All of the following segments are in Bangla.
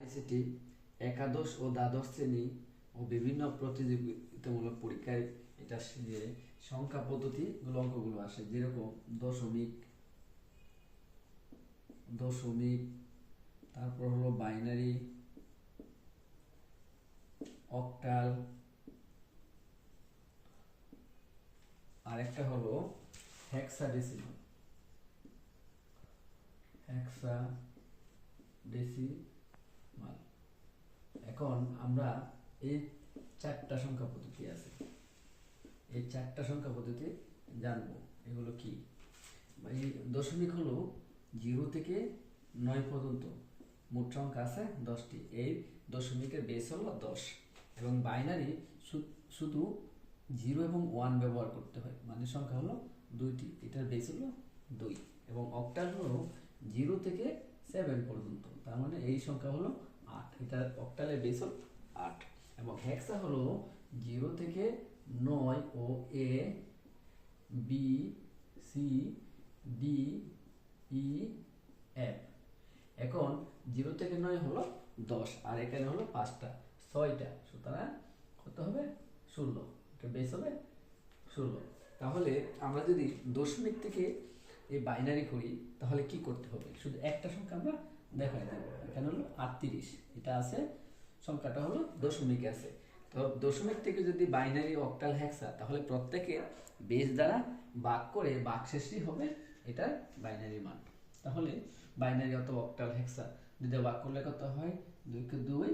আইসিটি একাদশ ও দ্বাদশ শ্রেণি ও বিভিন্ন প্রতিযোগিতামূলক পরীক্ষায় এটা যে সংখ্যা পদ্ধতিগুলো অঙ্কগুলো আসে। যেরকম দশমিক দশমিক, তারপর হলো বাইনারি, অক্টাল, আরেকটা হলো হেক্সাডেসিমাল। হেক্সা ডেসিমাল এখন আমরা এই চারটা সংখ্যা পদ্ধতি আছে। এই চারটা সংখ্যা পদ্ধতি জানব। এগুলো কি? এই দশমিক হলো জিরো থেকে নয় পর্যন্ত। মোট সংখ্যা আছে দশটি। এই দশমিকের বেস হলো দশ। এবং বাইনারি শুধু জিরো এবং ওয়ান ব্যবহার করতে হয়। মানে সংখ্যা হলো দুইটি। এটার বেস হলো দুই। এবং অক্টাল হলো জিরো থেকে সেভেন পর্যন্ত। তার মানে এই সংখ্যা হলো এটার অক্টালের বেস হলো আট। এবং হেক্সা হলো জিরো থেকে নয় ও A, B, C, D, E, F. এখন জিরো থেকে নয় হলো দশ, আর এখানে হলো পাঁচটা, ছয়টা। সুতরাং কত হবে? ষোলো। এটা বেস হবে ষোলো। তাহলে আমরা যদি দশমিক থেকে এই বাইনারি করি, তাহলে কি করতে হবে? শুধু একটা সংখ্যা আমরা দেখাই দেব। এখানে হলো আটত্রিশ। এটা আছে, সংখ্যাটা হলো দশমিক আছে। তো দশমিক থেকে যদি বাইনারি অক্টাল হেক্সা তাহলে প্রত্যেকে বেস দ্বারা বাক করে ভাগ শেষই হবে এটার বাইনারি মান। তাহলে বাইনারি অত অক্টাল হেক্সা যদি বাক করলে কত হয়? দুইকে দুই,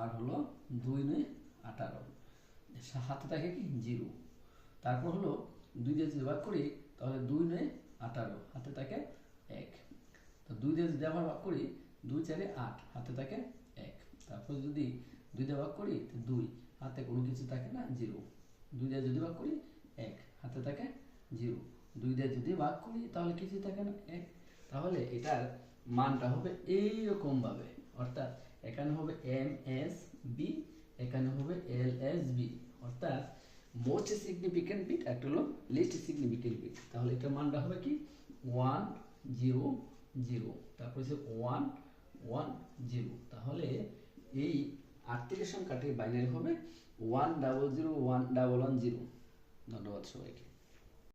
আর হলো দুই নয়, আঠারো। হাতে থাকে কি? জিরো। তারপর হলো দুই দিয়ে যদি ভাগ করি, তাহলে দুই নয়, আঠারো। হাতে থাকে এক। তো দুই দিয়ে যদি আবার বাক করি দুই চারে আট, হাতে থাকে এক। তারপর যদি দুই দিয়ে ভাগ করি দুই। হাতে কোনো কিছু থাকে না, জিরো। দুই দিয়ে যদি ভাগ করি, এক। হাতে থাকে জিরো। দুই দিয়ে যদি ভাগ করি, তাহলে কিছু থাকে না, এক। তাহলে এটার মানটা হবে এই রকম ভাবে অর্থাৎ এখানে হবে এম এস বি, এখানে হবে এল এস বি। অর্থাৎ মোস্ট সিগনিফিকেন্ট বিট একটা হলো লিস্ট সিগনিফিকেন্ট বিট তাহলে এটার মানটা হবে কি? ওয়ান জিরো জিরো তারপর হচ্ছে ওয়ান ওয়ান জিরো তাহলে এই আটত্রিশ সংখ্যাটি বাইনারি হবে one double zero one double one zero ধন্যবাদ সবাইকে।